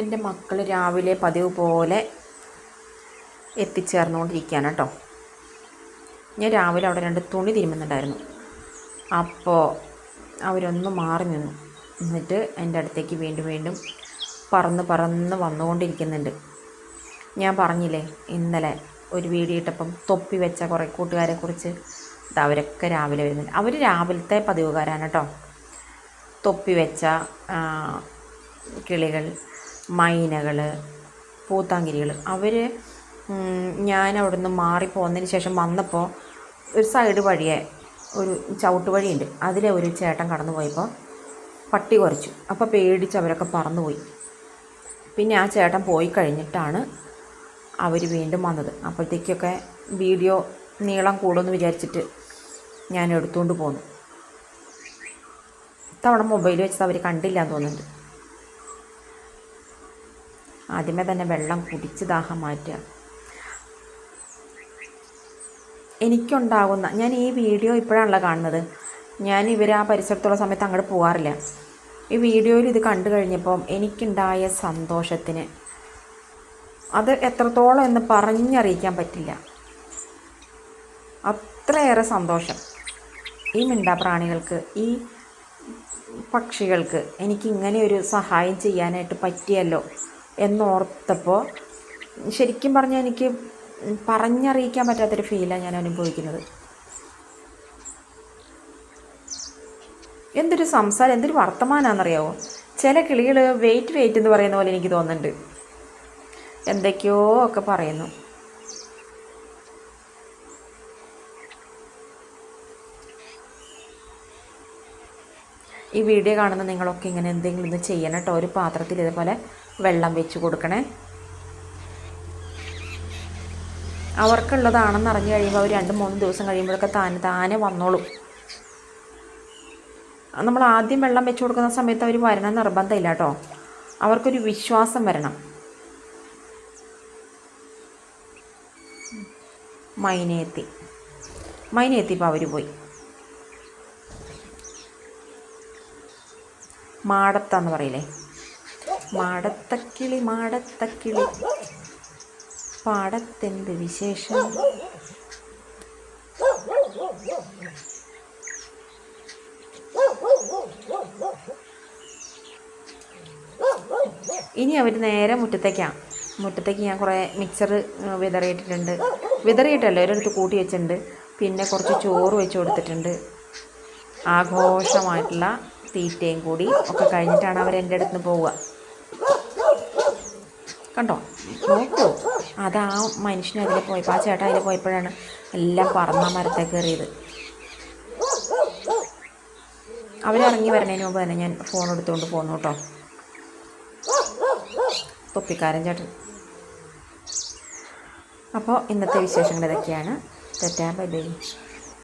എന്റെ മക്കൾ രാവിലെ പതിവ് പോലെ എത്തിച്ചേർന്നുകൊണ്ടിരിക്കുകയാണ് കേട്ടോ. ഞാൻ രാവിലെ അവിടെ രണ്ട് തുണി തിരുമുന്നുണ്ടായിരുന്നു അപ്പോൾ അവരൊന്ന് മാറി നിന്നു. എന്നിട്ട് എന്റെ അടുത്തേക്ക് വീണ്ടും വീണ്ടും പറന്ന് പറന്ന് വന്നുകൊണ്ടിരിക്കുന്നുണ്ട്. ഞാൻ പറഞ്ഞില്ലേ ഇന്നലെ ഒരു വീഡിയോ ഇട്ടപ്പം തൊപ്പി വെച്ച കുറേ കൂട്ടുകാരെ കുറിച്ച് അവരൊക്കെ രാവിലെ വരുന്നുണ്ട്. അവർ രാവിലത്തെ പതിവുകാരാണ് കേട്ടോ. തൊപ്പി വെച്ച കിളികൾ മൈനകൾ പൂത്താങ്കിരികൾ. അവർ ഞാൻ അവിടെ നിന്ന് മാറിപ്പോന്നതിന് ശേഷം വന്നപ്പോൾ ഒരു സൈഡ് വഴിയെ ഒരു ചവിട്ട് വഴിയുണ്ട്. അതിലെ ഒരു ചേട്ടൻ കടന്നു പോയപ്പോൾ പട്ടി കുറച്ചു. അപ്പോൾ പേടിച്ച് അവരൊക്കെ പറന്നുപോയി. പിന്നെ ആ ചേട്ടൻ പോയി കഴിഞ്ഞിട്ടാണ് അവർ വീണ്ടും വന്നത്. അപ്പോഴത്തേക്കൊക്കെ വീഡിയോ നീളം കൂടുമെന്ന് വിചാരിച്ചിട്ട് ഞാൻ എടുത്തുകൊണ്ട് പോന്നു. ഇത്തവണ മൊബൈൽ വെച്ചത് അവർ കണ്ടില്ല എന്ന് തോന്നുന്നുണ്ട്. ആദ്യമേ തന്നെ വെള്ളം കുടിച്ച് ദാഹം മാറ്റുക. എനിക്കുണ്ടാകുന്ന ഞാൻ ഈ വീഡിയോ ഇപ്പോഴാണല്ലോ കാണുന്നത്. ഞാൻ ഇവർ ആ പരിസരത്തുള്ള സമയത്ത് അങ്ങോട്ട് പോകാറില്ല. ഈ വീഡിയോയിൽ ഇത് കണ്ടു കഴിഞ്ഞപ്പം എനിക്കുണ്ടായ സന്തോഷത്തിന് അത് എത്രത്തോളം എന്ന് പറഞ്ഞറിയിക്കാൻ പറ്റില്ല. അത്രയേറെ സന്തോഷം. ഈ മിണ്ടാപ്രാണികൾക്ക് ഈ പക്ഷികൾക്ക് എനിക്ക് ഇങ്ങനെ ഒരു സഹായം ചെയ്യാനായിട്ട് പറ്റിയല്ലോ. എന്നോർത്തപ്പോൾ ശരിക്കും പറഞ്ഞാൽ എനിക്ക് പറഞ്ഞറിയിക്കാൻ പറ്റാത്തൊരു ഫീലാണ് ഞാൻ അനുഭവിക്കുന്നത്. എന്തൊരു സംസാരം എന്തൊരു വർത്തമാനാണെന്നറിയാവോ ചില കിളികൾ വെയിറ്റ് വെയിറ്റ് എന്ന് പറയുന്ന പോലെ എനിക്ക് തോന്നുന്നുണ്ട്. എന്തൊക്കെയോ ഒക്കെ പറയുന്നു. ഈ വീഡിയോ കാണുന്ന നിങ്ങളൊക്കെ ഇങ്ങനെ എന്തെങ്കിലും ഒന്ന് ചെയ്യണം കേട്ടോ ഒരു പാത്രത്തിൽ ഇതേപോലെ വെള്ളം വെച്ച് കൊടുക്കണേ. അവർക്കുള്ളതാണെന്ന് അറിഞ്ഞു കഴിയുമ്പോൾ അവർ രണ്ട് മൂന്ന് ദിവസം കഴിയുമ്പോഴൊക്കെ താനെ താനെ വന്നോളും. നമ്മൾ ആദ്യം വെള്ളം വെച്ച് കൊടുക്കുന്ന സമയത്ത് അവർ വരണം നിർബന്ധമില്ല കേട്ടോ. അവർക്കൊരു വിശ്വാസം വരണം. മൈനയെത്തി മൈനയെത്തിയപ്പോൾ അവർ പോയി. മാടത്തെന്ന് പറയില്ലേ? മാടത്തക്കിളി മാടത്തക്കിളി. പാടത്തെന്ത് വിശേഷം? ഇനി അവർ നേരെ മുറ്റത്തേക്കാണ് മുറ്റത്തേക്ക് ഞാൻ കുറേ മിക്സർ വിതറിയിട്ടിട്ടുണ്ട്. വിതറിയിട്ടല്ല ഒരിടത്ത് കൂട്ടി വെച്ചിട്ടുണ്ട്. പിന്നെ കുറച്ച് ചോറ് വെച്ച് കൊടുത്തിട്ടുണ്ട്. ആഘോഷമായിട്ടുള്ള തീറ്റയും കൂടി ഒക്കെ കഴിഞ്ഞിട്ടാണ് അവർ എന്റെ അടുത്ത് നിന്ന് പോവുക. കണ്ടോ? നോക്കൂ. അതാ മനുഷ്യൻ അതിൽ പോയപ്പോൾ ആ ചേട്ടൻ അതിൽ പോയപ്പോഴാണ് എല്ലാം പറന്ന മരത്തെ കയറിയത്. അവരിറങ്ങി വരണേന് മുമ്പ് തന്നെ ഞാൻ ഫോൺ എടുത്തുകൊണ്ട് പോന്നു കേട്ടോ. തൊപ്പിക്കാരൻ ചേട്ടൻ. അപ്പോൾ ഇന്നത്തെ വിശേഷങ്ങൾ ഇതൊക്കെയാണ്. തെറ്റാ ബൈ ബൈ